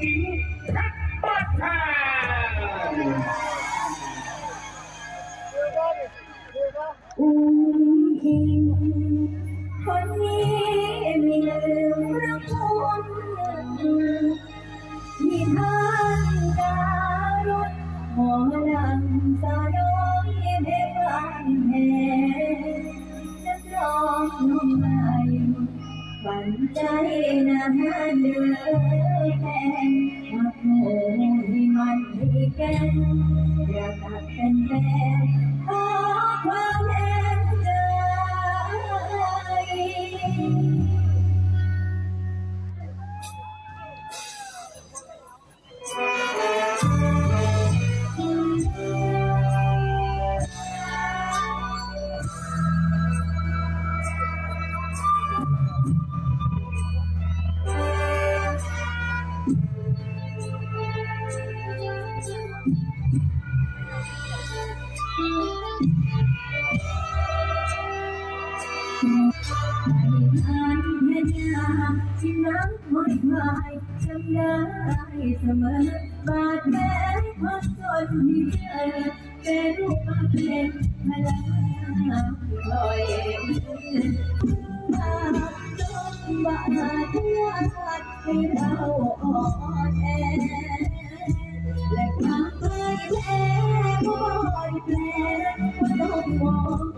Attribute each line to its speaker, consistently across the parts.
Speaker 1: หญิงทัพบ้านแพง
Speaker 2: อุ้งอิงคนนี้ไม่ลืมพระคุณมีท่านการุณหมอลำสาวน้อยเพชรบ้านแพงนักร้องนุ่มใหม่ฝันใจนาเดือ แทนมาโผล่ให้มันที่แก่นอยากตัดเป็นแฟน จำได้เสมอบาดแผลความจนที่เจอเป็นรูปเป็นพลังลอยมาจนบาดทยาให้เราอ่อนแอและความพ่ายแพ้ก็บ่อยแปลว่าต้องมอง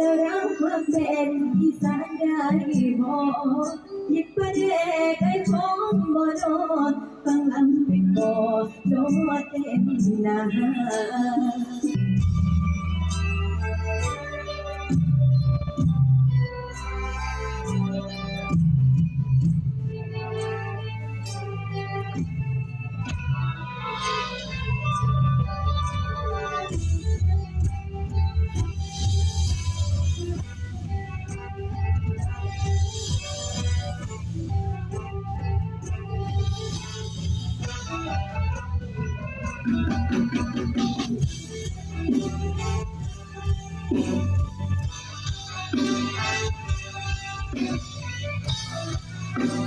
Speaker 2: และรักความเป็นอีสานได้บอกหยิบประเดกให้ผมบ่โดนฟังลำเป็นบ่โดนเต็มหน้า เ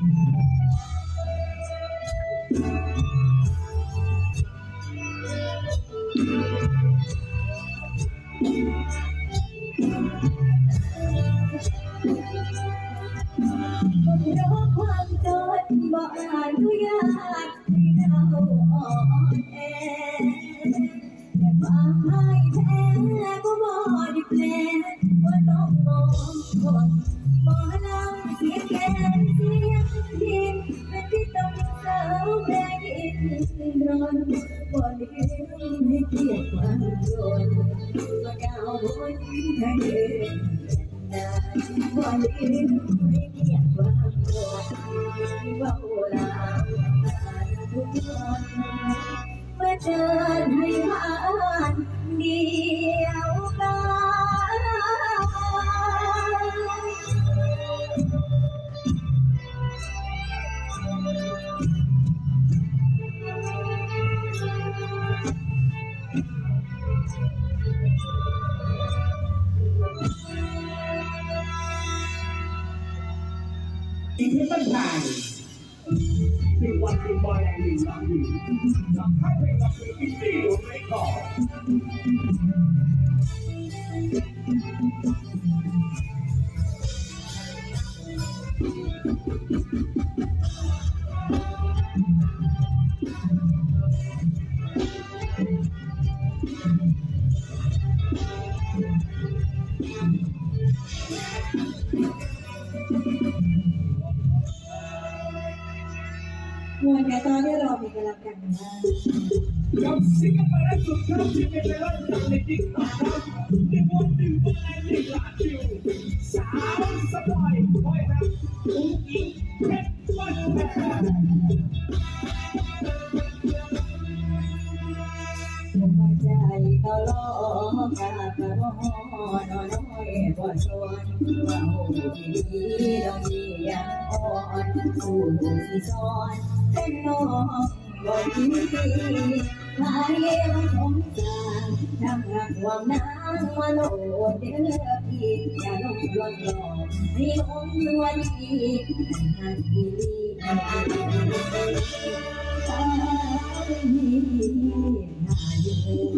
Speaker 2: พ อนุญาตให้เราอ่อนแอแต่ความพ่ายแพ้ก็บ่ได้แปลว่าต้องมองคนบ่นำเสียแค้นเสียงดินเป็นที่ต้องเศร้าแพ้ดินรนบ่ลืมให้เกียรติความจนมาก้าวบนทางเดินวันนี้ไม่เกียดความรธที่ว่าโอลาทุกคน เมื่อเจอให้ผ่าน
Speaker 1: อีกที่ต้นทางถึงวันที่บอแรงหนึ่งสามหนึ่งบันกับคือที่ตีในก่อ Thank you.
Speaker 2: มวยแกตอนที่เรามีกำลังกันนะ
Speaker 1: กับสิ่งอะไรสุดท้ายที่เป็นเรื่องจากในติ๊กต็อกครับในวันหนึ่งเป็นแรงหนึ่งล้านวิวสาวสบายคอยครับอุ้งอิงเพชรบ้านแพ
Speaker 2: ใจตลอดกาบกระโดดนอน ว่นว่าดีดีดดียังอ่อนผู้ที่อนเป็นน้องบ่ดีมาเลี้ยงของจา
Speaker 1: งนำรักวางนา
Speaker 2: งมโลเดือพี่อย่าลงหลอนหลอรีบอมนวลดีหันดีตาดีหน้าอยู่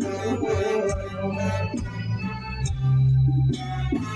Speaker 2: Thank you.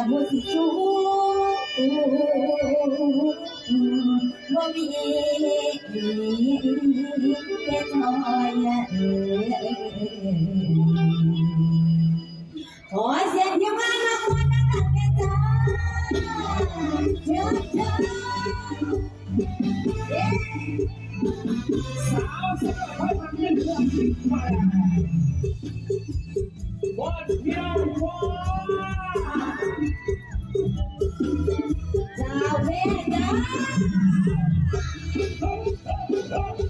Speaker 2: ละหัวสิสู้บ่มีแค่ทอยขอเสียงเพียงวาละคนนั้นเป็นเธอเธอเธ
Speaker 1: สาว
Speaker 2: สาวคนนี้คนที่มา What you want?